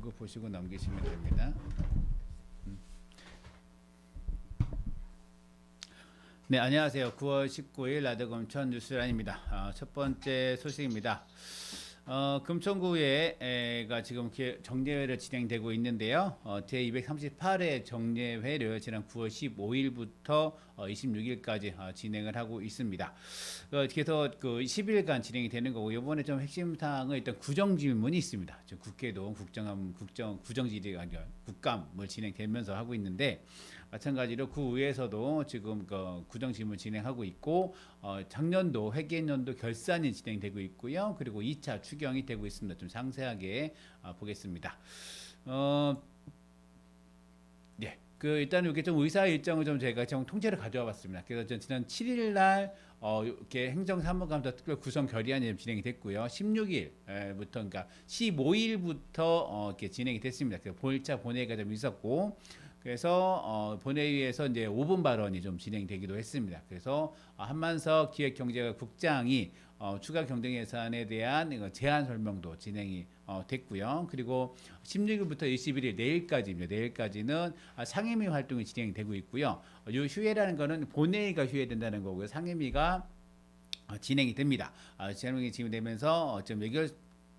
읽어보시고 넘기시면 됩니다. 음. 네, 안녕하세요. 9월 19일 라드검천 뉴스란입니다. 아, 첫 번째 소식입니다. 어, 금천구에가 지금 기- 정례회를 진행되고 있는데요. 어, 제238회 정례회를 지난 9월 15일부터 어, 26일까지 어, 진행을 하고 있습니다. 어, 그래서 그 10일간 진행이 되는 거고 이번에 좀 핵심 사항은 일단 구정 질문이 있습니다. 지금 국회도 국정함 국정 구정질이 아니라 국감을 진행되면서 하고 있는데 마찬가지로 구의에서도 지금 그 구정 질문 진행하고 있고 어, 작년도 회계연도 결산이 진행되고 있고요. 그리고 2차 추경이 되고 있습니다. 좀 상세하게 어, 보겠습니다. 어, 예. 그 일단 이게 좀 의사 일정을 좀 제가 좀 통째로 가져와 봤습니다. 그래서 전 지난 7일 날 어, 이렇게 행정사무감사 특별 구성 결의안이 좀 진행이 됐고요. 16일부터 그러니까 15일부터 어, 이렇게 진행이 됐습니다. 그래서 볼차 본회의가 좀 있었고 그래서 어, 본회의에서 이제 5분 발언이 좀 진행되기도 했습니다. 그래서 어, 한만석 기획경제국장이 어, 추가 경정 예산에 대한 제안 설명도 진행이 어, 됐고요. 그리고 16일부터 21일 내일까지입니다. 내일까지는 아, 상임위 활동이 진행되고 있고요. 어, 이 휴회라는 거는 본회의가 휴회된다는 거고요. 상임위가 어, 진행이 됩니다. 아, 진행이 진행되면서 어, 좀 예결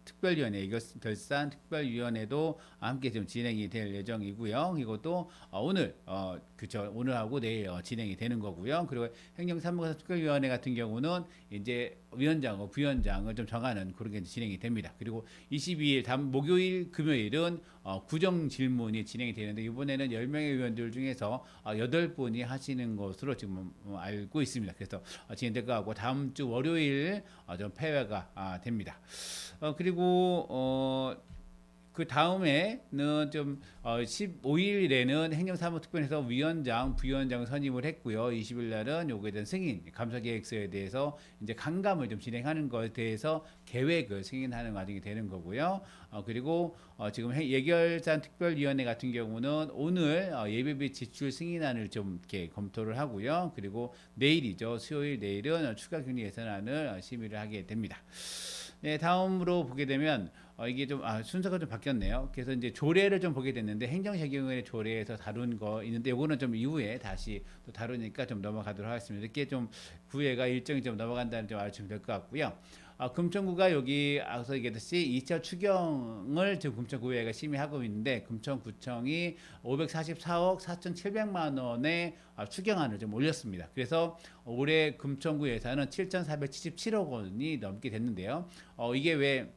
특별위원회, 예결 결산 특별위원회도 함께 좀 진행이 될 예정이고요. 이것도 어, 오늘 어, 그죠 오늘하고 내일 어, 진행이 되는 거고요. 그리고 행정사무관 특별위원회 같은 경우는 이제 위원장과 부위원장을 좀 정하는 그런 게 진행이 됩니다. 그리고 22일 다음 목요일 금요일은 어, 구정 질문이 진행이 되는데 이번에는 10명의 의원들 중에서 어, 8분이 하시는 것으로 지금 어, 알고 있습니다. 그래서 어, 진행될 것 같고 다음 주 월요일 어, 좀 폐회가 아, 됩니다. 어, 그리고 어, 그 다음에는 좀 어, 15일에는 행정사무특별에서 위원장, 부위원장 선임을 했고요. 20일 날은 요거에 대한 승인, 감사계획서에 대해서 이제 간감을 좀 진행하는 것에 대해서 계획을 승인하는 과정이 되는 거고요. 어, 그리고 어, 지금 해- 예결산 특별위원회 같은 경우는 오늘 어, 예비비 지출 승인안을 좀 이렇게 검토를 하고요. 그리고 내일이죠. 수요일 내일은 어, 추가 격리 예산안을 어, 심의를 하게 됩니다. 네, 다음으로 보게 되면 어, 이게 좀 아, 순서가 좀 바뀌었네요. 그래서 이제 조례를 좀 보게 됐는데 행정재경의 조례에서 다룬 거 있는데 요거는 좀 이후에 다시 또 다루니까 좀 넘어가도록 하겠습니다. 이렇게 좀 구회가 일정이 좀 넘어간다는 점 알아주시면 될 것 같고요. 아, 금천구가 여기 앞서 얘기했듯이 2차 추경을 지금 금천구회가 심의하고 있는데 금천구청이 544억 4,700만 원의 아, 추경안을 좀 올렸습니다. 그래서 올해 금천구 예산은 7,477억 원이 넘게 됐는데요. 어, 이게 왜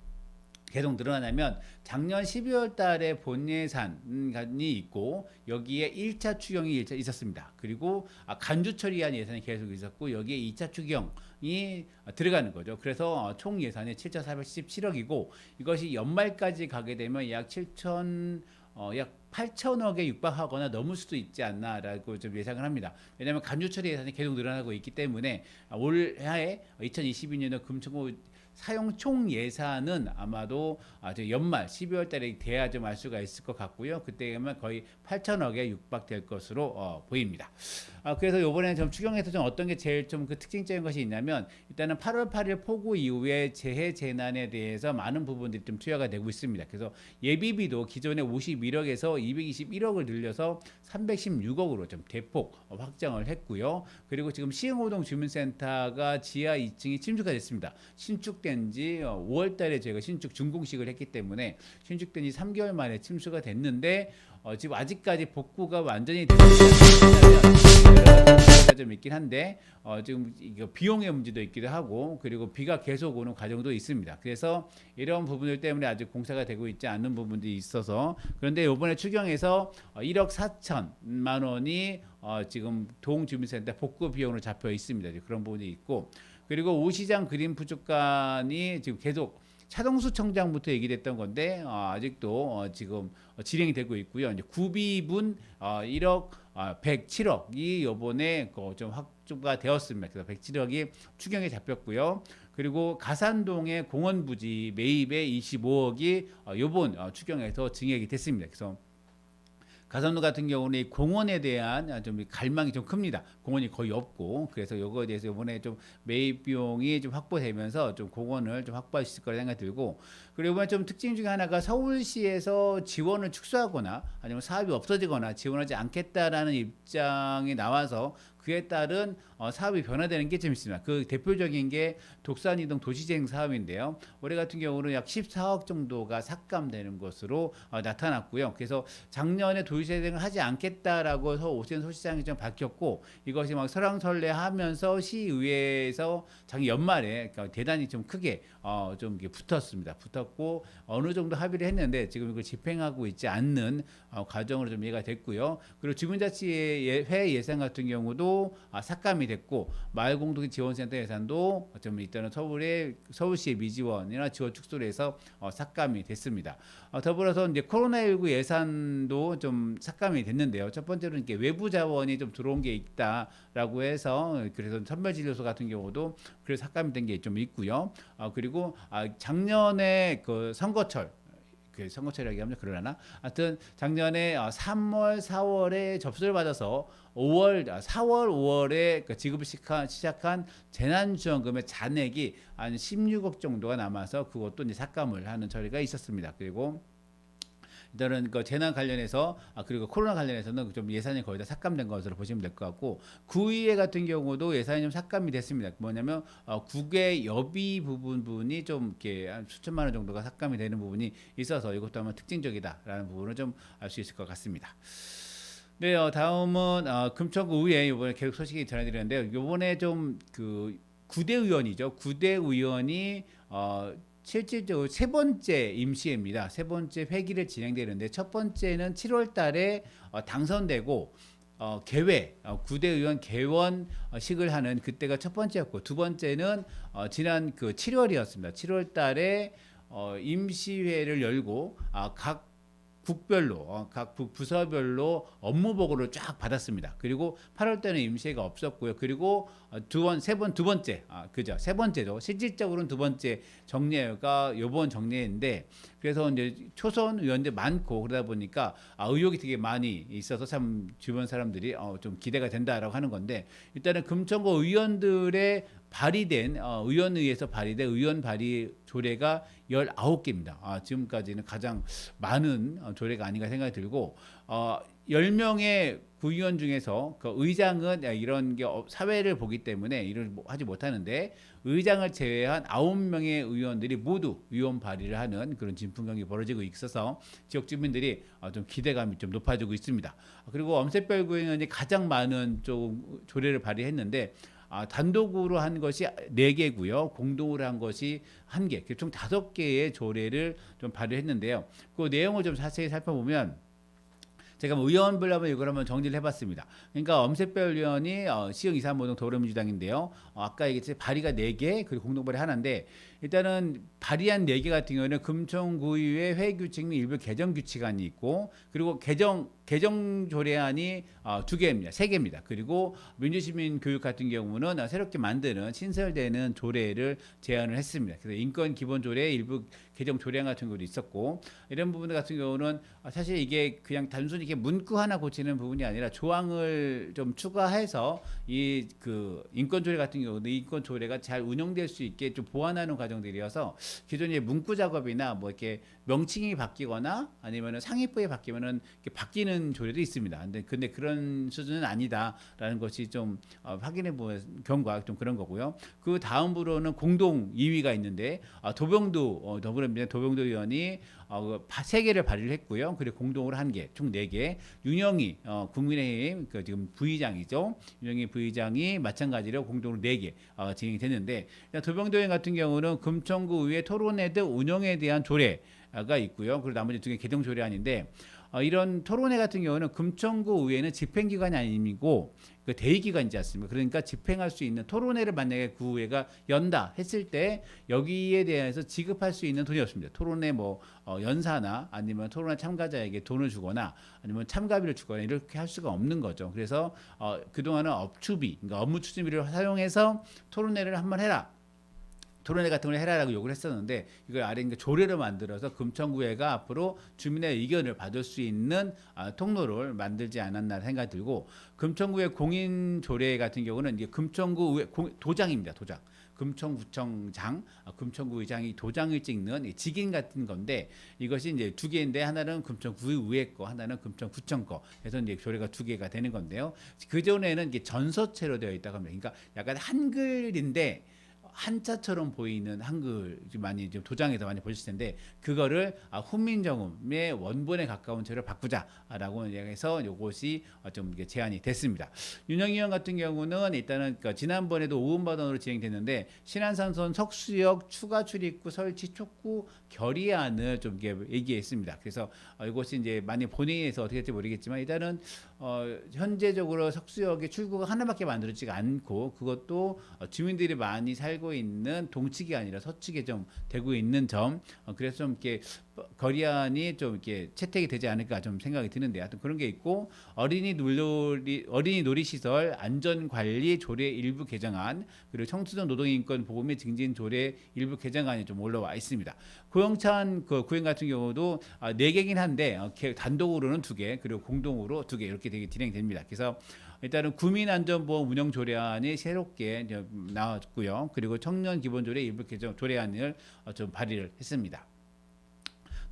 계속 늘어나냐면 작년 12월 달에 본 예산이 있고 여기에 1차 추경이 있었습니다. 그리고 아, 간주 처리한 예산이 계속 있었고 여기에 2차 추경 이 들어가는 거죠. 그래서 어, 총 예산이 7,417억이고 이것이 연말까지 가게 되면 약 7천 어, 약 8천억에 육박하거나 넘을 수도 있지 않나라고 좀 예상을 합니다. 왜냐하면 간주 처리 예산이 계속 늘어나고 있기 때문에 아, 올해 2022년도 금천구 사용 총 예산은 아마도 아주 연말 12월 달에 돼야 좀 알 수가 있을 것 같고요. 그때면 거의 8천억에 육박될 것으로 어, 보입니다. 아, 그래서 이번에 좀 추경에서 좀 어떤 게 제일 좀 그 특징적인 것이 있냐면 일단은 8월 8일 폭우 이후에 재해 재난에 대해서 많은 부분들이 좀 투여가 되고 있습니다. 그래서 예비비도 기존에 51억에서 221억을 늘려서 316억으로 좀 대폭 어, 확장을 했고요. 그리고 지금 시흥호동 주민센터가 지하 2층이 침수가 됐습니다. 신축 된 지 5월 달에 저희가 신축 준공식을 했기 때문에 신축된 지 3개월 만에 침수가 됐는데 어, 지금 아직까지 복구가 완전히 좀 있긴 한데 어, 지금 이거 비용의 문제도 있기도 하고 그리고 비가 계속 오는 과정도 있습니다. 그래서 이런 부분들 때문에 아직 공사가 되고 있지 않는 부분들이 있어서 그런데 이번에 추경에서 어, 1억 4천만 원이 어, 지금 동주민센터 복구 비용으로 잡혀 있습니다. 그런 부분이 있고 그리고 오시장 그린 부족관이 지금 계속 차동수 청장부터 얘기됐던 건데 어, 아직도 어, 지금 어, 진행이 되고 있고요. 이제 구비분 어, 1억 어, 107억이 요번에 그좀 확조가 되었습니다. 그래서 107억이 추경에 잡혔고요. 그리고 가산동의 공원 부지 매입에 25억이 어, 요번 어, 추경에서 증액이 됐습니다. 그래서 가산도 같은 경우는 이 공원에 대한 좀 갈망이 좀 큽니다. 공원이 거의 없고 그래서 요거에 대해서 이번에 좀 매입 비용이 좀 확보되면서 좀 공원을 좀 확보할 수 있을 거라 생각이 들고 그리고 이번에 좀 특징 중에 하나가 서울시에서 지원을 축소하거나 아니면 사업이 없어지거나 지원하지 않겠다라는 입장이 나와서 그에 따른 어, 사업이 변화되는 게 좀 있습니다. 그 대표적인 게 독산 이동 도시재생 사업인데요. 올해 같은 경우는 약 14억 정도가 삭감되는 것으로 어, 나타났고요. 그래서 작년에 도시재생을 하지 않겠다라고 서 오세훈 소시장이 좀 밝혔고 이것이 막 설왕설래하면서 시의회에서 작년 연말에 그러니까 대단히 좀 크게 어, 좀 붙었습니다. 붙었고 어느 정도 합의를 했는데 지금 이걸 집행하고 있지 않는 어, 과정으로 좀 이해가 됐고요. 그리고 주민자치회 예산 같은 경우도 아, 삭감이 됐고 마을공동 지원센터 예산도 좀 일단은 서울의 서울시의 미지원이나 지원 축소를 해서 어, 삭감이 됐습니다. 어, 더불어서 이제 코로나19 예산도 좀 삭감이 됐는데요. 첫 번째로는 이렇게 외부 자원이 좀 들어온 게 있다라고 해서 그래서 선별진료소 같은 경우도 그래서 삭감이 된 게 좀 있고요. 어, 그리고 아, 작년에 그 선거철 그 선거철이라고 하면 그러나 하여튼 작년에 어, 3월 4월에 접수를 받아서 5월 아, 4월 5월에 그 지급을 시작한 재난지원금의 잔액이 한 16억 정도가 남아서 그것도 이제 삭감을 하는 처리가 있었습니다. 그리고 일단은 그 재난 관련해서 아 그리고 코로나 관련해서는 좀 예산이 거의 다 삭감된 것으로 보시면 될 것 같고 구의회 같은 경우도 예산이 좀 삭감이 됐습니다. 뭐냐면 어, 국외 여비 부분 분이 좀 이렇게 한 수천만 원 정도가 삭감이 되는 부분이 있어서 이것도 아마 특징적이다라는 부분을 좀 알 수 있을 것 같습니다. 네, 어, 다음은 어, 금천구 의회 이번에 계속 소식이 전해드렸는데요. 이번에 좀 그 구대 의원이죠. 구대 의원이 어, 실질적으로 세 번째 임시회입니다. 세 번째 회기를 진행되는데 첫 번째는 7월 달에 어, 당선되고 어, 개회 어, 구대 의원 개원식을 하는 그때가 첫 번째였고 두 번째는 어, 지난 그 7월이었습니다. 7월 달에 어, 임시회를 열고 아, 각 국별로 어, 각 부- 부서별로 업무 보고를 쫙 받았습니다. 그리고 8월 때는 임시회가 없었고요. 그리고 어, 두 번, 세 번, 두 번째, 아 그죠? 세 번째죠. 실질적으로는 두 번째 정례가 요번 정례인데 그래서 이제 초선 의원들 많고 그러다 보니까 아, 의혹이 되게 많이 있어서 참 주변 사람들이 어, 좀 기대가 된다라고 하는 건데 일단은 금천구 의원들의 발의된 어, 의원의에서 발의된 의원 발의 조례가 19개입니다. 아, 지금까지는 가장 많은 어, 조례가 아닌가 생각이 들고 어, 10명의 구의원 중에서 그 의장은 야, 이런 게 어, 사회를 보기 때문에 일을 뭐 하지 못하는데 의장을 제외한 9명의 의원들이 모두 의원 발의를 하는 그런 진풍경이 벌어지고 있어서 지역 주민들이 어, 좀 기대감이 좀 높아지고 있습니다. 그리고 엄세별 구의원이 가장 많은 좀 조례를 발의했는데 아, 단독으로 한 것이 네 개고요. 공동으로 한 것이 한 개. 총 다섯 개의 조례를 좀 발의했는데요. 그 내용을 좀 자세히 살펴보면 제가 뭐 의원별로 한번 이걸 한번 정리를 해봤습니다. 그러니까 엄세별 의원이 어, 시흥 이산모동 더불어민주당인데요. 어, 아까 얘기했듯이 발의가 네 개, 그리고 공동 발의 하나인데 일단은 발의한 네 개 같은 경우는 금천구의회 회규칙 및 일부 개정 규칙안이 있고 그리고 개정 개정 조례안이 어, 두 개입니다. 세 개입니다. 그리고 민주시민 교육 같은 경우는 어, 새롭게 만드는 신설되는 조례를 제안을 했습니다. 그래서 인권 기본 조례 일부 개정 조례안 같은 것도 있었고 이런 부분 같은 경우는 어, 사실 이게 그냥 단순히 이게 문구 하나 고치는 부분이 아니라 조항을 좀 추가해서 이 그 인권 조례 같은 경우도 인권 조례가 잘 운영될 수 있게 좀 보완하는 과정 들이어서 기존의 문구 작업이나 뭐 이렇게 명칭이 바뀌거나 아니면은 상위부에 바뀌면은 바뀌는 조례도 있습니다. 근데 근데 그런 수준은 아니다라는 것이 좀 어, 확인해 본 경과 좀 그런 거고요. 그 다음으로는 공동 2위가 있는데 아, 도병두 어, 더불어민주당 도병두 의원이 어, 그세 개를 발의를 했고요. 그리고 공동으로 한 개, 총 네 개. 윤영희 어, 국민의힘 그 지금 부의장이죠. 윤영희 부의장이 마찬가지로 공동으로 네 개 어, 진행이 됐는데 도병도 의원 같은 경우는 금천구 의회 토론회 등 운영에 대한 조례 가 있고요. 그리고 나머지 두 개 개정 조례안인데 어, 이런 토론회 같은 경우는 금천구 의회는 집행기관이 아니고 그 대의기관이지 않습니까? 그러니까 집행할 수 있는 토론회를 만약에 구의회가 연다 했을 때 여기에 대해서 지급할 수 있는 돈이 없습니다. 토론회 뭐 어, 연사나 아니면 토론회 참가자에게 돈을 주거나 아니면 참가비를 주거나 이렇게 할 수가 없는 거죠. 그래서 어, 그동안은 업추비, 그러니까 업무 추진비를 사용해서 토론회를 한번 해라. 토론회 같은 걸 해라라고 요구를 했었는데 이걸 아래 있는 조례를 만들어서 금천구회가 앞으로 주민의 의견을 받을 수 있는 아, 통로를 만들지 않았나 생각이 들고 금천구의 공인 조례 같은 경우는 이제 금천구 도장입니다. 도장. 금천구청장, 아, 금천구 의장이 도장을 찍는 이 직인 같은 건데 이것이 이제 두 개인데 하나는 금천구 의회 거, 하나는 금천구청 거. 해서 이제 조례가 두 개가 되는 건데요. 그 전에는 이게 전서체로 되어 있다고 합니다. 그러니까 약간 한글인데 한자처럼 보이는 한글 좀 많이 좀 도장에서 많이 보실 텐데 그거를 아, 훈민정음의 원본에 가까운 채로 바꾸자라고 해서 요것이 어, 좀 제안이 됐습니다. 윤영희 의원 같은 경우는 일단은 그 지난번에도 오음바던으로 진행됐는데 신안산선 석수역 추가 출입구 설치 촉구 결의안을 좀 얘기했습니다. 그래서 어, 이것이 이제 많이 본회의에서 어떻게 될지 모르겠지만 일단은 어, 현재적으로 석수역의 출구가 하나밖에 만들어지가 않고 그것도 어, 주민들이 많이 살고 있는 동측이 아니라 서측에 좀 되고 있는 점 어, 그래서 좀 이렇게 거리안이 좀 이렇게 채택이 되지 않을까 좀 생각이 드는데 하여튼 그런 게 있고 어린이 놀이 어린이 놀이 시설 안전 관리 조례 일부 개정안 그리고 청소년 노동 인권 보호 및 증진 조례 일부 개정안이 좀 올라와 있습니다. 고영찬 그 구행 같은 경우도 아, 네 개긴 한데 어, 개- 단독으로는 두 개, 그리고 공동으로 두 개 이렇게 되게 진행됩니다. 그래서 일단은 국민안전보험 운영 조례안이 새롭게 나왔고요. 그리고 청년 기본조례 일부 개정 조례안을 어, 좀 발의를 했습니다.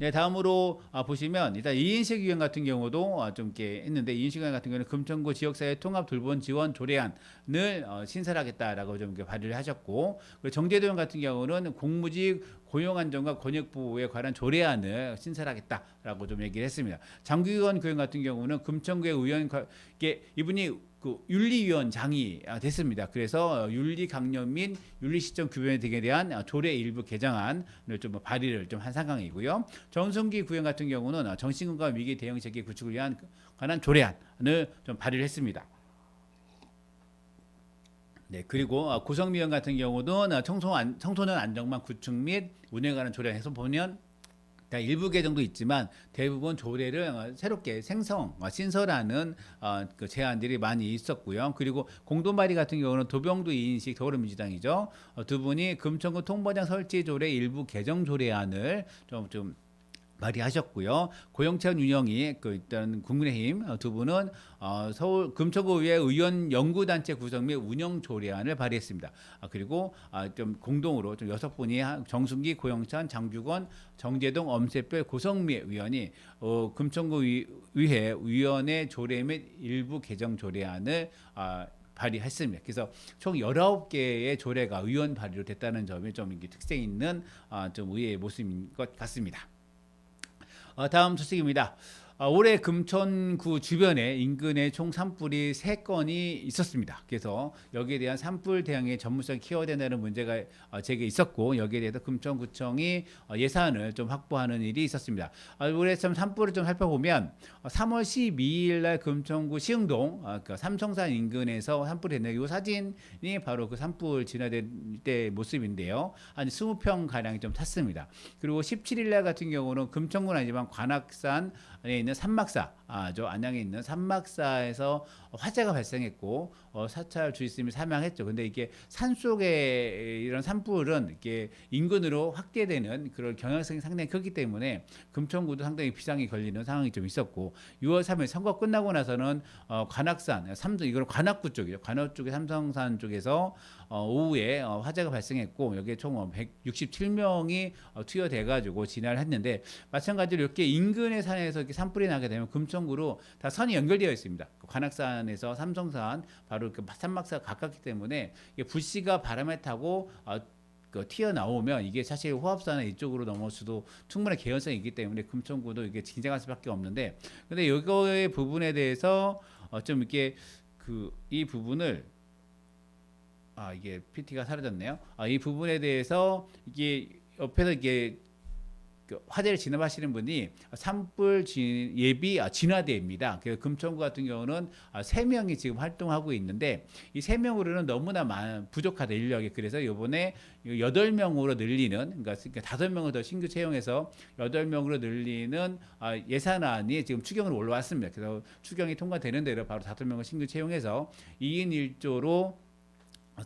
네, 다음으로 아, 보시면 일단 이인식 의원 같은 경우도 아, 좀 이렇게 했는데 이인식 의원 같은 경우는 금천구 지역사회 통합 돌봄 지원 조례안을 어, 신설하겠다라고 좀 이렇게 발의를 하셨고 정재도 의원 같은 경우는 공무직 고용 안정과 권역 보호에 관한 조례안을 신설하겠다라고 좀 얘기를 했습니다. 장규원 의원 같은 경우는 금천구의 의원 과- 이게 이분이 그 윤리위원장이 아, 됐습니다. 그래서 윤리 강령 및 윤리 시점 규범 등에 대한 아, 조례 일부 개정안을 좀 발의를 좀 한 상황이고요. 정순기 구현 같은 경우는 아, 정신건강 위기 대응 체계 구축을 위한 그- 관한 조례안을 좀 발의를 했습니다. 네 그리고 아, 고성미 의원 같은 경우는 청소년 안정망 구축 및 운영에 관한 조례에서 보면 다 일부 개정도 있지만 대부분 조례를 어, 새롭게 생성, 어, 신설하는 어, 그 제안들이 많이 있었고요. 그리고 공동 발의 같은 경우는 도병도 이인식 더불어민주당이죠. 어, 두 분이 금천구 통보장 설치 조례 일부 개정 조례안을 좀 좀 발의하셨고요. 고영찬 윤영이 그 일단 국민의힘 어, 두 분은 어, 서울 금천구의회 의원 연구단체 구성 및 운영 조례안을 발의했습니다. 아, 그리고 아, 좀 공동으로 좀 여섯 분이 한- 정순기, 고영찬, 장규건, 정재동, 엄세별, 고성미 의원이 어, 금천구 의- 의회 위원회 조례 및 일부 개정 조례안을 아, 발의했습니다. 그래서 총 19개의 조례가 의원 발의로 됐다는 점이 좀 특색 있는 아, 좀 의회의 모습인 것 같습니다. 어, 다음 소식입니다. 어, 올해 금천구 주변에 인근에 총 산불이 세 건이 있었습니다. 그래서 여기에 대한 산불 대응의 전문성 키워야 된다는 문제가 어, 제게 있었고 여기에 대해서 금천구청이 어, 예산을 좀 확보하는 일이 있었습니다. 어, 올해 참 산불을 좀 살펴보면 어, 3월 12일 날 금천구 시흥동 어, 그 삼성산 인근에서 산불이 됐네요. 이 사진이 바로 그 산불 진화될 때 모습인데요. 한 20평 가량이 좀 탔습니다. 그리고 17일 날 같은 경우는 금천군 아니지만 관악산 에 있는 산막사, 아, 저 안양에 있는 산막사에서 화재가 발생했고 어, 사찰 주의스님이 사망했죠. 근데 이게 산 속에 이런 산불은 이게 인근으로 확대되는 그런 경향성이 상당히 크기 때문에 금천구도 상당히 비상이 걸리는 상황이 좀 있었고 6월 3일 선거 끝나고 나서는 어, 관악산, 삼성 이걸 관악구 쪽이죠. 관악 쪽의 삼성산 쪽에서 어, 오후에 어, 화재가 발생했고 여기에 총 167명이 어, 투여돼 가지고 진화를 했는데 마찬가지로 이렇게 인근의 산에서 이렇게 산불이 나게 되면 금천구로 다 선이 연결되어 있습니다. 그 관악산에서 삼성산 바로 그 산막사가 가깝기 때문에 불씨가 바람에 타고 어, 그 튀어나오면 이게 사실 호합산은 이쪽으로 넘어올 수도 충분한 개연성이 있기 때문에 금천구도 이게 긴장할 수밖에 없는데 근데 이거의 부분에 대해서 어, 좀 이렇게 그 이 부분을 아 이게 PT가 사라졌네요. 아, 이 부분에 대해서 이게 옆에서 이게 그 화재를 진압하시는 분이 산불 진, 예비 아, 진화대입니다. 그래서 금천구 같은 경우는 아, 세 명이 지금 활동하고 있는데 이 세 명으로는 너무나 많, 부족하다 인력이 그래서 이번에 여덟 명으로 늘리는 그러니까 다섯 명을 더 신규 채용해서 여덟 명으로 늘리는 아, 예산안이 지금 추경으로 올라왔습니다. 그래서 추경이 통과되는 대로 바로 다섯 명을 신규 채용해서 2인 1조로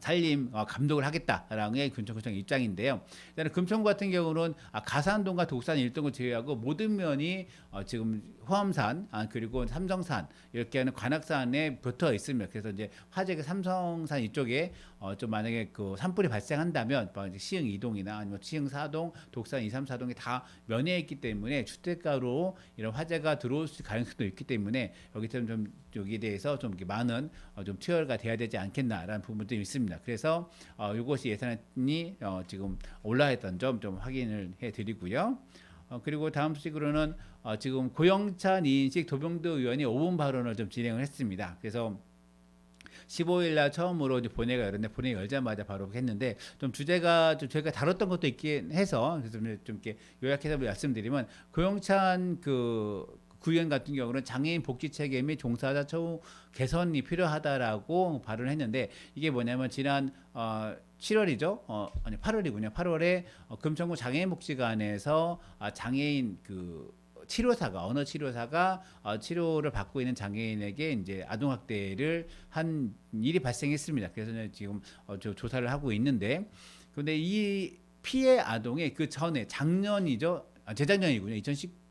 살림 어, 감독을 하겠다라는 게 금천구청 입장인데요. 일단은 금천구 같은 경우는 아, 가산동과 독산 일동을 제외하고 모든 면이 어, 지금 호암산 아, 그리고 삼성산 이렇게 하는 관악산에 붙어 있습니다. 그래서 이제 화재가 삼성산 이쪽에 어, 좀 만약에 그 산불이 발생한다면 뭐 이제 시흥 이동이나 아니면 시흥 사동, 독산 2, 3, 4동이 다 면해 있기 때문에 주택가로 이런 화재가 들어올 수 가능성도 있기 때문에 여기처럼 좀 여기에 대해서 좀 많은 어, 좀 투여가 돼야 되지 않겠나라는 부분도 있습니다. 그래서 어, 이것이 예산이 어, 지금 올라했던 점 좀 확인을 해드리고요. 어, 그리고 다음 소식으로는 어, 지금 고영찬 이인식 도병도 의원이 5분 발언을 좀 진행을 했습니다. 그래서 15일 날 처음으로 이제 본회의가 열었는데 본회의 열자마자 바로 했는데 좀 주제가 좀 저희가 다뤘던 것도 있긴 해서 그래서 좀 이렇게 요약해서 말씀드리면 고영찬 그 구의원 같은 경우는 장애인 복지 체계 및 종사자 처우 개선이 필요하다라고 발언을 했는데 이게 뭐냐면 지난 어 7월이죠. 어 아니 8월이군요. 8월에 어, 금천구 장애인 복지관에서 아, 장애인 그 치료사가 언어 치료사가 어, 치료를 받고 있는 장애인에게 이제 아동 학대를 한 일이 발생했습니다. 그래서 지금 어, 저 조사를 하고 있는데 근데 이 피해 아동의 그 전에 작년이죠. 아, 재작년이군요. 2010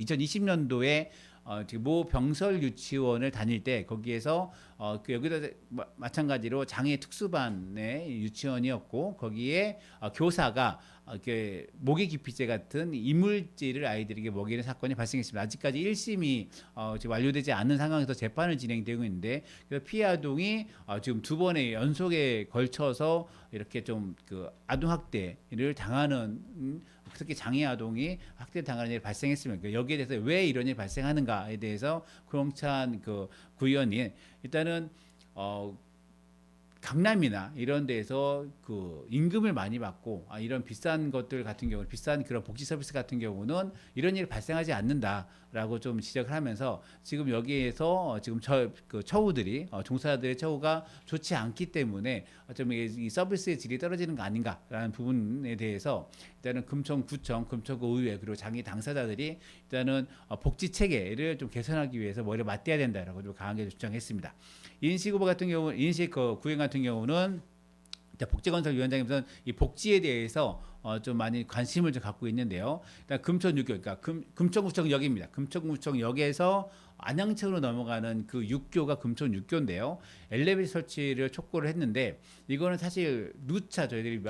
2020년도에 어, 지금 모 병설 유치원을 다닐 때 거기에서 어, 그 여기도 마, 마찬가지로 장애 특수반의 유치원이었고 거기에 어, 교사가 어, 그 모기 기피제 같은 이물질을 아이들에게 먹이는 사건이 발생했습니다. 아직까지 1심이 어, 지금 완료되지 않은 상황에서 재판을 진행되고 있는데 그래서 피해 아동이 어, 지금 두 번의 연속에 걸쳐서 이렇게 좀 그 아동 학대를 당하는 음, 특히 장애 아동이 학대 당하는 일이 발생했습니다. 그러니까 여기에 대해서 왜 이런 일이 발생하는가에 대해서 구영찬 그 구의원이 일단은 어 강남이나 이런 데서 그 임금을 많이 받고 아, 이런 비싼 것들 같은 경우 비싼 그런 복지 서비스 같은 경우는 이런 일이 발생하지 않는다라고 좀 지적을 하면서 지금 여기에서 어, 지금 저그 처우들이 어, 종사자들의 처우가 좋지 않기 때문에 좀 이, 이 서비스의 질이 떨어지는 거 아닌가라는 부분에 대해서 일단은 금천구청, 금천구 의회 그리고 장애 당사자들이 일단은 어, 복지 체계를 좀 개선하기 위해서 머리를 맞대야 된다라고 좀 강하게 주장했습니다. 인식 후보 같은 경우, 인식 그 구행 같은 경우는 복지건설위원장님께서는 이 복지에 대해서 어, 좀 많이 관심을 좀 갖고 있는데요. 일단 금천육교, 그러니까 금, 금천구청역입니다. 금천구청역에서 안양천으로 넘어가는 그 육교가 금천육교인데요. 엘리베이터 설치를 촉구를 했는데 이거는 사실 누차 저희들이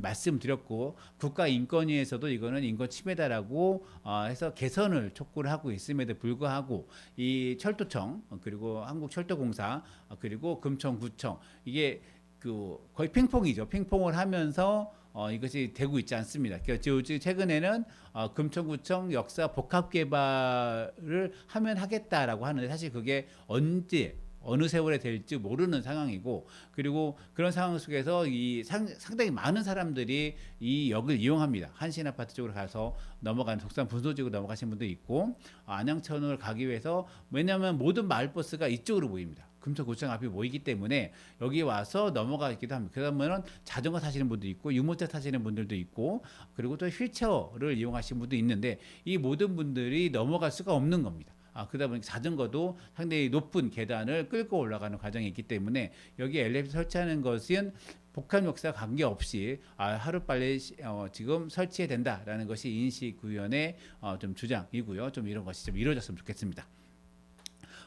말씀드렸고 국가인권위에서도 이거는 인권 침해다라고 어, 해서 개선을 촉구를 하고 있음에도 불구하고 이 철도청 어, 그리고 한국철도공사 어, 그리고 금천구청 이게 그 거의 핑퐁이죠. 핑퐁을 하면서 어, 이것이 되고 있지 않습니다. 요즘 최근에는 어, 금천구청 역사 복합 개발을 하면 하겠다라고 하는데 사실 그게 언제 어느 세월에 될지 모르는 상황이고 그리고 그런 상황 속에서 이 상, 상당히 많은 사람들이 이 역을 이용합니다. 한신 아파트 쪽으로 가서 넘어가는 독산 분소지구 넘어가신 분도 있고 어, 안양천을 가기 위해서 왜냐하면 모든 마을버스가 이쪽으로 보입니다. 금천구청 앞이 모이기 때문에 여기 와서 넘어가기도 합니다. 그러면은 자전거 타시는 분도 있고 유모차 타시는 분들도 있고 그리고 또 휠체어를 이용하시는 분도 있는데 이 모든 분들이 넘어갈 수가 없는 겁니다. 아, 그러다 보니까 자전거도 상당히 높은 계단을 끌고 올라가는 과정이 있기 때문에 여기 엘리베이터 설치하는 것은 복합 역사 관계없이 아, 하루빨리 시- 어, 지금 설치해야 된다라는 것이 인식구위원회 어, 좀 주장이고요. 좀 이런 것이 좀 이루어졌으면 좋겠습니다.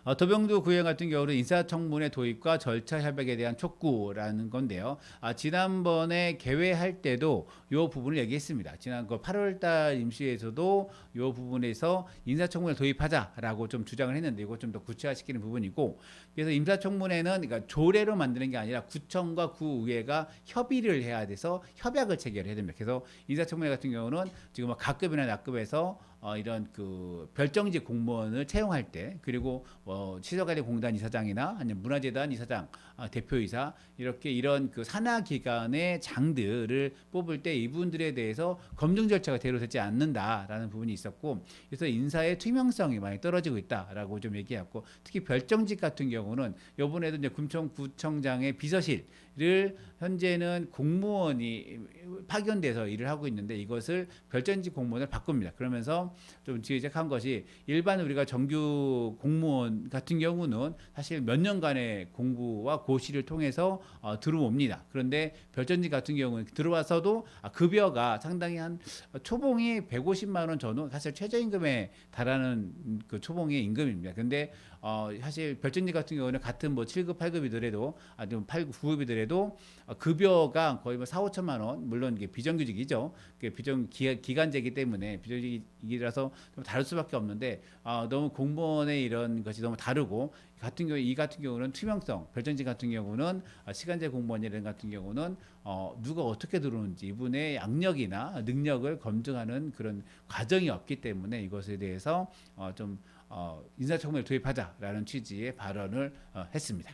어, 도병두 구의원 같은 경우는 인사청문회 도입과 절차 협약에 대한 촉구라는 건데요. 아, 지난번에 개회할 때도 이 부분을 얘기했습니다. 지난 그 8월달 임시에서도 이 부분에서 인사청문회 도입하자라고 좀 주장을 했는데 이거 좀 더 구체화시키는 부분이고 그래서 인사청문회는 그러니까 조례로 만드는 게 아니라 구청과 구의회가 협의를 해야 돼서 협약을 체결해야 됩니다. 그래서 인사청문회 같은 경우는 지금 뭐 각급이나 낙급에서 어, 이런 그 별정직 공무원을 채용할 때 그리고 뭐 시설관리공단 이사장이나 아니면 문화재단 이사장 아, 대표이사 이렇게 이런 그 산하 기관의 장들을 뽑을 때 이분들에 대해서 검증 절차가 제대로 되지 않는다라는 부분이 있었고 그래서 인사의 투명성이 많이 떨어지고 있다라고 좀 얘기했고 특히 별정직 같은 경우는 이번에도 이제 금천구청장의 비서실을 현재는 공무원이 파견돼서 일을 하고 있는데 이것을 별정직 공무원을 바꿉니다. 그러면서 좀 지적한 것이 일반 우리가 정규 공무원 음, 같은 경우는 사실 몇 년간의 공부와 고시를 통해서 어, 들어옵니다. 그런데 별전지 같은 경우는 들어와서도 아, 급여가 상당히 한 초봉이 150만 원 전후 사실 최저임금에 달하는 그 초봉의 임금입니다. 근데 어, 사실 별전지 같은 경우는 같은 뭐 7급, 8급이더라도 아니면 8급, 9급이더라도 어, 급여가 거의 뭐 4, 5천만 원 물론 이게 비정규직이죠. 그게 비정 기, 기간제이기 때문에 비정규직이라서 좀 다를 수밖에 없는데 어, 너무 공무원의 이런 것이 너무 다르고 같은 경우 이 같은 경우는 투명성 별전지 같은 경우는 어, 시간제 공무원이라는 같은 경우는 어, 누가 어떻게 들어오는지 이분의 양력이나 능력을 검증하는 그런 과정이 없기 때문에 이것에 대해서 어, 좀 어, 인사청문회를 도입하자라는 취지의 발언을 어, 했습니다.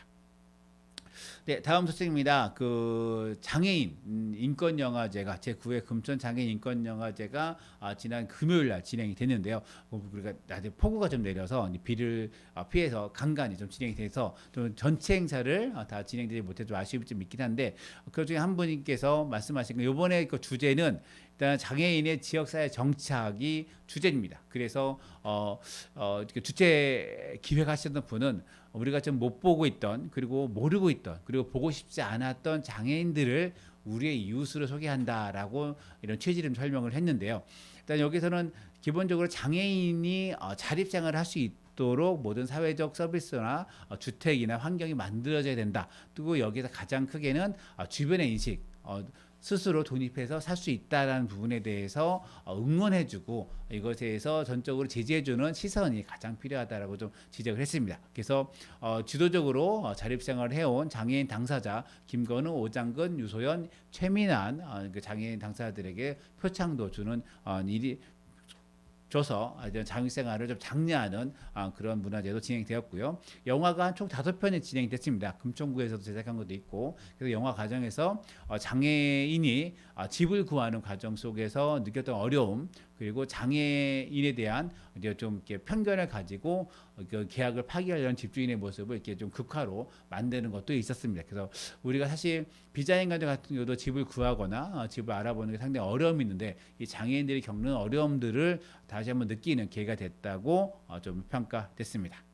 네, 다음 소식입니다. 그 장애인 음, 인권 영화제가 제 9회 금천 장애인 인권 영화제가 아, 지난 금요일 날 진행이 됐는데요. 어, 우리가 낮에 폭우가 좀 내려서 이 비를 어, 피해서 간간히 좀 진행이 돼서 좀 전체 행사를 어, 다 진행되지 못해 좀 아쉬움이 좀 있긴 한데 그 중에 한 분께서 말씀하신 거 이번에 그 주제는 일단 장애인의 지역사회 정착이 주제입니다. 그래서 어, 어, 주최 기획하셨던 분은 우리가 좀 못 보고 있던 그리고 모르고 있던 그리고 보고 싶지 않았던 장애인들을 우리의 이웃으로 소개한다라고 이런 취지를 설명을 했는데요. 일단 여기서는 기본적으로 장애인이 어, 자립생활을 할 수 있 도록 모든 사회적 서비스나 어, 주택이나 환경이 만들어져야 된다. 그리고 여기서 가장 크게는 어, 주변의 인식, 어, 스스로 독립해서 살 수 있다라는 부분에 대해서 어, 응원해주고 이것에 대해서 전적으로 제지해주는 시선이 가장 필요하다라고 좀 지적을 했습니다. 그래서 어, 주도적으로 어, 자립생활을 해온 장애인 당사자 김건우, 오장근, 유소연, 최민환 어, 그 장애인 당사자들에게 표창도 주는 어, 일이 줘서 이제 장생활을 좀 장려하는 아, 그런 문화제도 진행되었고요. 영화가 총 다섯 편이 진행됐습니다. 금천구에서도 제작한 것도 있고 그래서 영화 과정에서 어, 장애인이 아, 집을 구하는 과정 속에서 느꼈던 어려움 그리고 장애인에 대한 이제 좀 이렇게 편견을 가지고 어, 그 계약을 파기하려는 집주인의 모습을 이렇게 좀 극화로 만드는 것도 있었습니다. 그래서 우리가 사실 비자인간들 같은 경우도 집을 구하거나 어, 집을 알아보는 게 상당히 어려움이 있는데 이 장애인들이 겪는 어려움들을 다시 한번 느끼는 기회가 됐다고 어, 좀 평가됐습니다.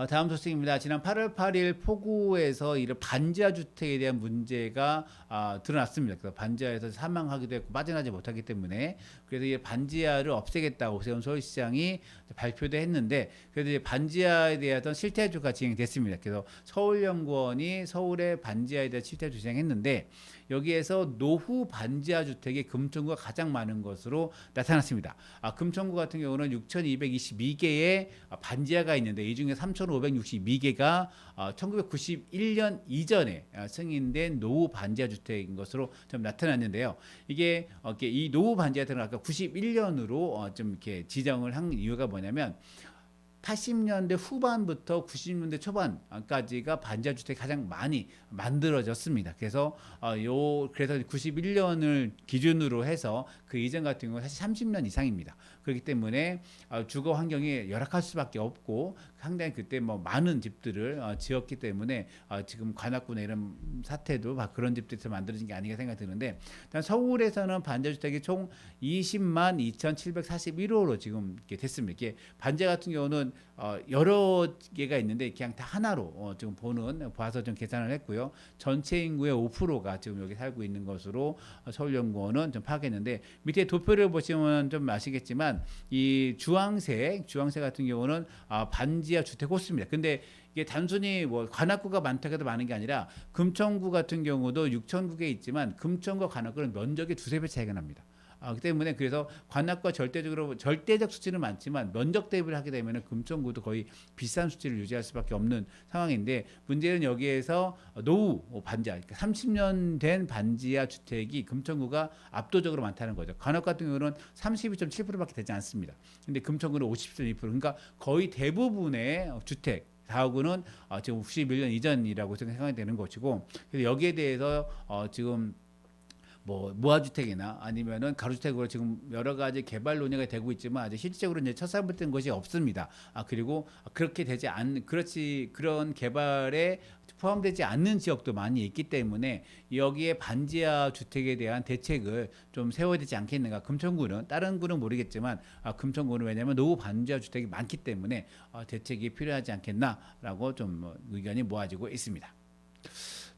어, 다음 소식입니다. 지난 8월 8일 포구에서 이런 반지하 주택에 대한 문제가 아, 드러났습니다. 그래서 반지하에서 사망하기도 했고 빠져나지 못하기 때문에 그래서 이 반지하를 없애겠다고 오세훈 서울시장이 발표도 했는데 그래서 이제 반지하에 대한 실태조가 진행됐습니다. 그래서 서울연구원이 서울의 반지하에 대한 실태조 진행했는데 여기에서 노후 반지하 주택이 금천구가 가장 많은 것으로 나타났습니다. 아, 금천구 같은 경우는 6,222개의 반지하가 있는데 이 중에 3,562개가 어, 1991년 이전에 어, 승인된 노후 반지하 주택인 것으로 좀 나타났는데요. 이게 어, 이 노후 반지하 들은 아까 91년으로 어, 좀 이렇게 지정을 한 이유가 뭐냐면 80년대 후반부터 90년대 초반까지가 반지하 주택이 가장 많이 만들어졌습니다. 그래서 어, 요 그래서 91년을 기준으로 해서 그 이전 같은 경우는 사실 30년 이상입니다. 그렇기 때문에 어, 주거 환경이 열악할 수밖에 없고 상당히 그때 뭐 많은 집들을 어, 지었기 때문에 어, 지금 관악구나 이런 사태도 막 그런 집들에서 만들어진 게 아닌가 생각이 드는데 일단 서울에서는 반지하 주택이 총 20만 2,741호로 지금 이렇게 됐습니다. 이게 반지 같은 경우는 어, 여러 개가 있는데 그냥 다 하나로 어, 지금 보는 봐서 좀 계산을 했고요. 전체 인구의 5%가 지금 여기 살고 있는 것으로 어, 서울연구원은 좀 파악했는데 밑에 도표를 보시면 좀 아시겠지만 이 주황색 주황색 같은 경우는 아, 반지하 주택 호수입니다. 근데 이게 단순히 뭐 관악구가 많다고 해도 많은 게 아니라 금천구 같은 경우도 6천구에 있지만 금천과 관악구는 면적이 두세 배 차이가 납니다. 아, 그 때문에 그래서 관악과 절대적으로 절대적 수치는 많지만 면적 대비를 하게 되면 금천구도 거의 비싼 수치를 유지할 수밖에 없는 상황인데 문제는 여기에서 노후 반지하 그러니까 30년 된 반지하 주택이 금천구가 압도적으로 많다는 거죠. 관악 같은 경우는 32.7%밖에 되지 않습니다. 근데 금천구는 50.2% 그러니까 거의 대부분의 주택 4억은 어, 지금 91년 이전이라고 생각이 되는 것이고 그래서 여기에 대해서 어, 지금 뭐 무화주택이나 아니면은 가로주택으로 지금 여러 가지 개발 논의가 되고 있지만 아직 실질적으로 이제 첫사부된 것이 없습니다. 아 그리고 그렇게 되지 않 그렇지 그런 개발에 포함되지 않는 지역도 많이 있기 때문에 여기에 반지하 주택에 대한 대책을 좀 세워야 되지 않겠는가. 금천구는 다른 구는 모르겠지만 아, 금천구는 왜냐하면 노후 반지하 주택이 많기 때문에 어, 대책이 필요하지 않겠나라고 좀뭐 의견이 모아지고 있습니다.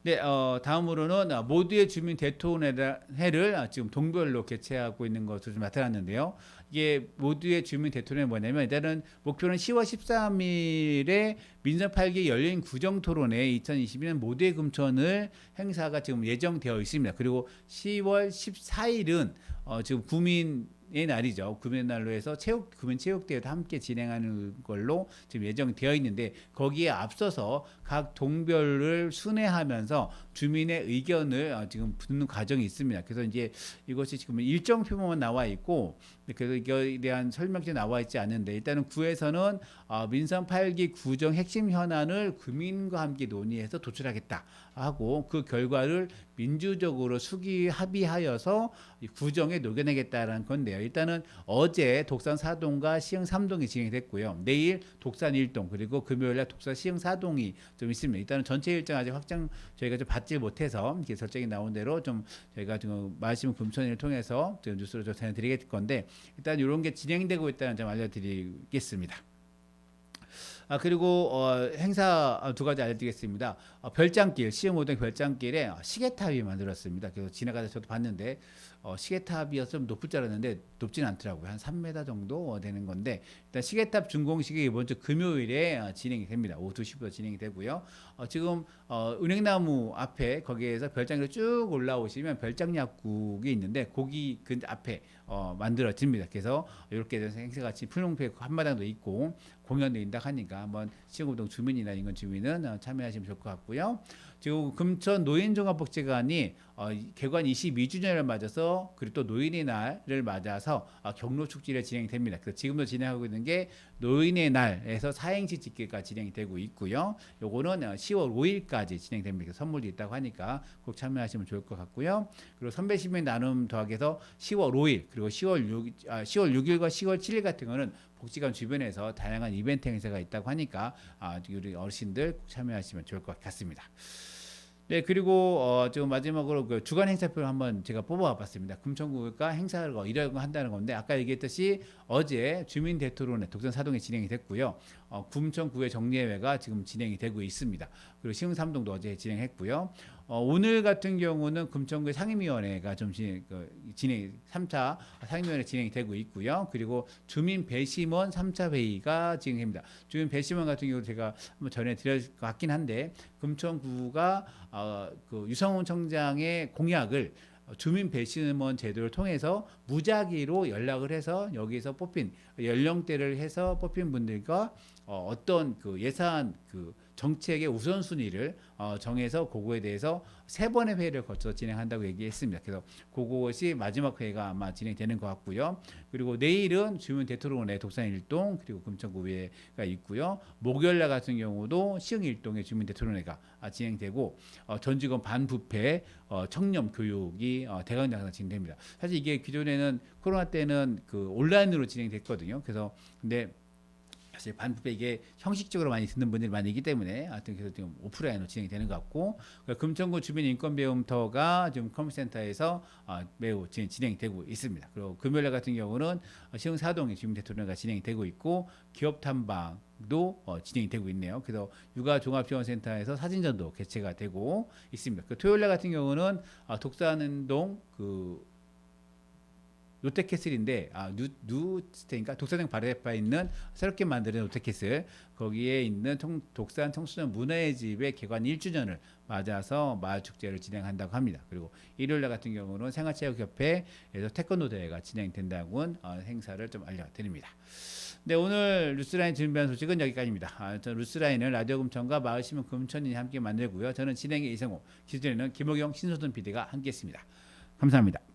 네, 어, 다음으로는 어, 모두의 주민 대토론회를 아, 지금 동별로 개최하고 있는 것으로 좀 나타났는데요. 이게 모두의 주민 대토론회 뭐냐면 일단은 목표는 10월 13일에 민선 8기 열린 구정 토론회 2022년 모두의 금천을 행사가 지금 예정되어 있습니다. 그리고 10월 14일은 어, 지금 구민 의 날이죠. 구민 날로 해서 체육 구민 체육대회도 함께 진행하는 걸로 지금 예정되어 있는데 거기에 앞서서 각 동별을 순회하면서 주민의 의견을 어, 지금 듣는 과정이 있습니다. 그래서 이제 이것이 지금 일정표만 나와 있고 그래서 이거에 대한 설명이 나와 있지 않는데 일단은 구에서는 어, 민선 8기 구정 핵심 현안을 구민과 함께 논의해서 도출하겠다 하고 그 결과를 민주적으로 수기 합의하여서 이 구정에 녹여내겠다라는 건데요. 일단은 어제 독산 4동과 시흥 3동이 진행됐고요. 내일 독산 1동 그리고 금요일날 독산 시흥 4동이 좀 있습니다. 일단은 전체 일정 아직 확정 저희가 좀 받지 못해서 이렇게 설정이 나온 대로 좀 저희가 지금 말씀 금천을 통해서 지금 뉴스로 좀 전해드리겠 건데 일단 이런 게 진행되고 있다는 점 알려드리겠습니다. 아 그리고 어, 행사 어, 두 가지 알려드리겠습니다. 어, 별장길 시흥오등 별장길에 어, 시계탑이 만들었습니다. 그래서 지나가다 저도 봤는데 어, 시계탑이어서 좀 높을 줄 알았는데 높지는 않더라고요. 한 3m 정도 되는 건데 일단 시계탑 준공식이 이번 주 금요일에 어, 진행이 됩니다. 오후 2시부터 진행이 되고요. 어, 지금 어, 은행나무 앞에 거기에서 별장으로 쭉 올라오시면 별장약국이 있는데 거기 그 앞에 어, 만들어집니다. 그래서 이렇게 돼서 행사같이 풀용패 한마당도 있고 공연도 있다 하니까 한번 시흥우동 주민이나 인근 주민은 어, 참여하시면 좋을 것 같고요. Leal. 지금 금천 노인종합복지관이 어, 개관 22주년을 맞아서 그리고 또 노인의 날을 맞아서 어, 경로 축제를 진행됩니다. 그래서 지금도 진행하고 있는 게 노인의 날에서 사행시 집계가 진행이 되고 있고요. 요거는 어, 10월 5일까지 진행됩니다. 선물도 있다고 하니까 꼭 참여하시면 좋을 것 같고요. 그리고 선배 시민 나눔 더하기에서 10월 5일 그리고 10월 6 아, 10월 6일과 10월 7일 같은 거는 복지관 주변에서 다양한 이벤트 행사가 있다고 하니까 아, 우리 어르신들 꼭 참여하시면 좋을 것 같습니다. 네 그리고 어, 지금 마지막으로 그 주간 행사표를 한번 제가 뽑아봤습니다. 금천구가 행사를 거 한다는 건데 아까 얘기했듯이 어제 주민 대토론회 독선 사동이 진행이 됐고요. 어, 금천구의 정례회가 지금 진행이 되고 있습니다. 그리고 시흥 삼동도 어제 진행했고요. 어, 오늘 같은 경우는 금천구의 상임위원회가 좀 진행, 그, 진행 3차 상임위원회 진행이 되고 있고요. 그리고 주민 배심원 3차 회의가 진행됩니다. 주민 배심원 같은 경우 제가 한번 전해드릴 것 같긴 한데 금천구가 어, 그 유성훈 청장의 공약을 주민 배심원 제도를 통해서 무작위로 연락을 해서 여기서 뽑힌 연령대를 해서 뽑힌 분들과 어, 어떤 그 예산 그 정책의 우선순위를 어, 정해서 그거에 대해서 세 번의 회의를 거쳐 진행한다고 얘기했습니다. 그래서 그것이 마지막 회의가 아마 진행되는 것 같고요. 그리고 내일은 주민 대토론회 독산 일동 그리고 금천구 회가 있고요. 목요일 날 같은 경우도 시흥 일동의 주민 대토론회가 아, 진행되고 어, 전직원 반부패 어, 청렴 교육이 어, 대강당에서 진행됩니다. 사실 이게 기존에는 코로나 때는 그 온라인으로 진행됐거든요. 그래서 근데 사실 반부패 이게 형식적으로 많이 듣는 분들이 많이 있기 때문에 하여튼 그래서 지금 오프라인으로 진행이 되는 것 같고 금천구 주민 인권 배움터가 지금 커뮤센터에서 어, 매우 진, 진행이 되고 있습니다. 그리고 금요일 같은 경우는 시흥 사동에 주민 대토론회가 진행이 되고 있고 기업 탐방 도 어, 진행이 되고 있네요. 그래서 육아 종합지원센터에서 사진전도 개최가 되고 있습니다. 그 토요일 날 같은 경우는 어, 독산동 그 롯데캐슬인데 아, 뉴, 뉴스테인가 독산동 바로 옆에 있는 새롭게 만드는 롯데캐슬 거기에 있는 청, 독산 청소년 문화의 집의 개관 1주년을 맞아서 마을 축제를 진행한다고 합니다. 그리고 일요일 날 같은 경우는 생활체육협회에서 태권도 대회가 진행된다고 어, 행사를 좀 알려드립니다. 네 오늘 루스라인 준비한 소식은 여기까지입니다. 아, 저 루스라인은 라디오 금천과 마을시민 금천이 함께 만들고요. 저는 진행의 이성호, 기술에는 김호경, 신소돈 PD가 함께했습니다. 감사합니다.